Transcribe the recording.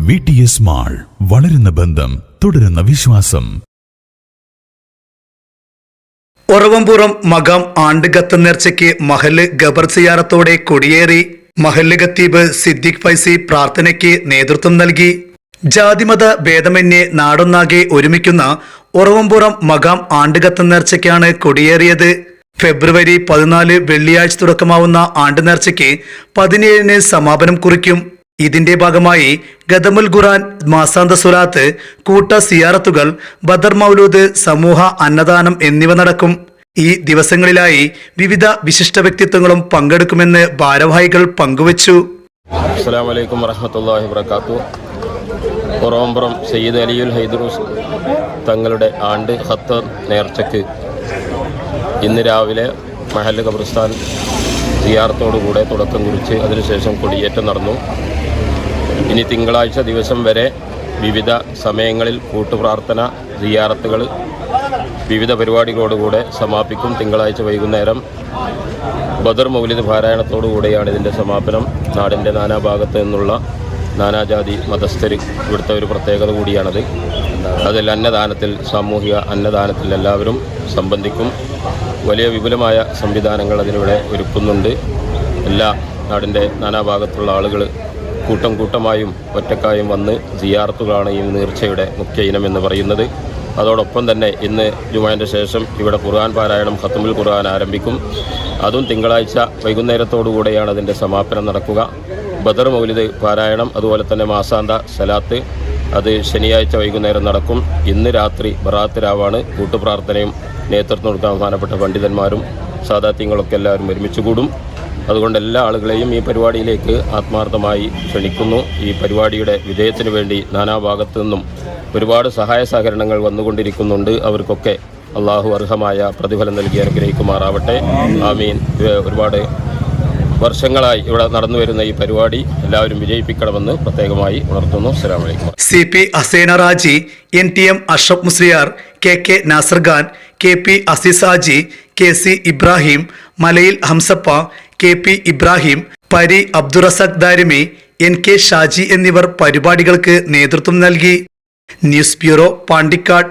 V T S mall വളരുന്ന ബന്ധം തുടരുന്ന വിശ്വാസം. ഉറവംപുറം മകം ആണ്ടുകത്ത് നേർച്ചയ്ക്ക് മഹൽ ഗബർ സിയാറത്തോടെ കൊടിയേറി. മഹൽ ഖത്തീബ് സിദ്ദിഖ് ഫൈസി പ്രാർത്ഥനയ്ക്ക് നേതൃത്വം നൽകി. ജാതിമത ഭേദമന്യേ നാടൊന്നാകെ ഒരുമിക്കുന്ന ഉറവംപുറം മകാം ആണ്ടുകത്ത് നേർച്ചയ്ക്കാണ് കൊടിയേറിയത്. ഫെബ്രുവരി പതിനാല് വെള്ളിയാഴ്ച തുടക്കമാവുന്ന ആണ്ട് നേർച്ചയ്ക്ക് പതിനേഴിന് സമാപനം കുറിക്കും. ഇതിന്റെ ഭാഗമായി ഗദമുൽ ഖുറാൻ മാസാന്ത സുലാത്ത് കൂട്ട സിയാറത്തുകൾ ബദർ മൗലൂദ് സമൂഹ അന്നദാനം എന്നിവ നടക്കും. ഈ ദിവസങ്ങളിലായി വിവിധ വിശിഷ്ട വ്യക്തിത്വങ്ങളും പങ്കെടുക്കുമെന്ന് ഭാരവാഹികൾ പങ്കുവച്ചു. അസ്സാം വലൈക്കും സയ്യിദ് അലിയുൽ ഹൈദറൂസ് തങ്ങളുടെ ആണ്ട് ഹത്ത് നേർച്ചയ്ക്ക് ഇന്ന് രാവിലെ മഹല്ല് ഖബർസ്ഥാൻ സിയാർത്തോടുകൂടെ തുടക്കം കുറിച്ച് അതിനുശേഷം കൊടിയേറ്റം നടന്നു. ഇനി തിങ്കളാഴ്ച ദിവസം വരെ വിവിധ സമയങ്ങളിൽ കൂട്ടുപ്രാർത്ഥന സിയാറത്തുകൾ വിവിധ പരിപാടികളോടുകൂടെ സമാപിക്കും. തിങ്കളാഴ്ച വൈകുന്നേരം ബദർ മൗലിദ് പാരായണത്തോടുകൂടെയാണ് ഇതിന്റെ സമാപനം. നാടിന്റെ നാനാഭാഗത്ത് നിന്നുള്ള നാനാജാതി മതസ്ഥർ ഇവിടുത്തെ ഒരു പ്രത്യേകത കൂടിയാണത്. അതിൽ അന്നദാനത്തിൽ സാമൂഹിക അന്നദാനത്തിൽ എല്ലാവരും സംബന്ധിക്കും. വലിയ വിപുലമായ സംവിധാനങ്ങൾ അതിനിവിടെ ഒരുക്കുന്നുണ്ട്. എല്ലാ നാടിന്റെ നാനാഭാഗത്തുള്ള ആളുകൾ കൂട്ടം കൂട്ടമായും ഒറ്റക്കായും വന്ന് സിയാർത്തുകളാണ് ഈ നേർച്ചയുടെ മുഖ്യ ഇനം എന്ന് പറയുന്നത്. അതോടൊപ്പം തന്നെ ഇന്ന് ജുമാന്റെ ശേഷം ഇവിടെ ഖുർആൻ പാരായണം ഖത്തുമുൽ ഖുർആൻ ആരംഭിക്കും. അതും തിങ്കളാഴ്ച വൈകുന്നേരത്തോടുകൂടെയാണ് അതിന്റെ സമാപനം നടക്കുക. ബദർ മൗലിദ് പാരായണം അതുപോലെ തന്നെ മാസാന്ത സലാത്ത് അത് ശനിയാഴ്ച വൈകുന്നേരം നടക്കും. ഇന്ന് രാത്രി ബറാത്ത് രാവാണ്. കൂട്ടുപ്രാർത്ഥനയും നേതൃത്വം കൊടുക്കാൻ ബഹുമാനപ്പെട്ട പണ്ഡിതന്മാരും സാധാത്യങ്ങളൊക്കെ എല്ലാവരും ഒരുമിച്ച് കൂടും. അതുകൊണ്ട് എല്ലാ ആളുകളെയും ഈ പരിപാടിയിലേക്ക് ആത്മാർത്ഥമായി ക്ഷണിക്കുന്നു. ഈ പരിപാടിയുടെ വിജയത്തിനു വേണ്ടി നാനാഭാഗത്തു നിന്നും ഒരുപാട് സഹായ സഹകരണങ്ങൾ വന്നുകൊണ്ടിരിക്കുന്നുണ്ട്. അവർക്കൊക്കെ അള്ളാഹു അർഹമായ പ്രതിഫലം നൽകി അനുഗ്രഹിക്കുമാറാവട്ടെ. ആമീൻ. ഒരുപാട് വർഷങ്ങളായി ഇവിടെ നടന്നു വരുന്ന ഈ പരിപാടി എല്ലാവരും വിജയിപ്പിക്കണമെന്ന് പ്രത്യേകമായി ഉണർത്തുന്നു. അസ്സലാമു അലൈക്കും. സി പി അസേന Raji N T M Ashraf Musliyar K K Nasar Khan K P അസിസാജി K C Ibrahim Malayil Hamsappa K P Ibrahim പരി അബ്ദുറസഖ് ദാരിമി എൻ കെ ഷാജി എന്നിവർ പരിപാടികൾക്ക് നേതൃത്വം നൽകി. News bureau Pandikkad.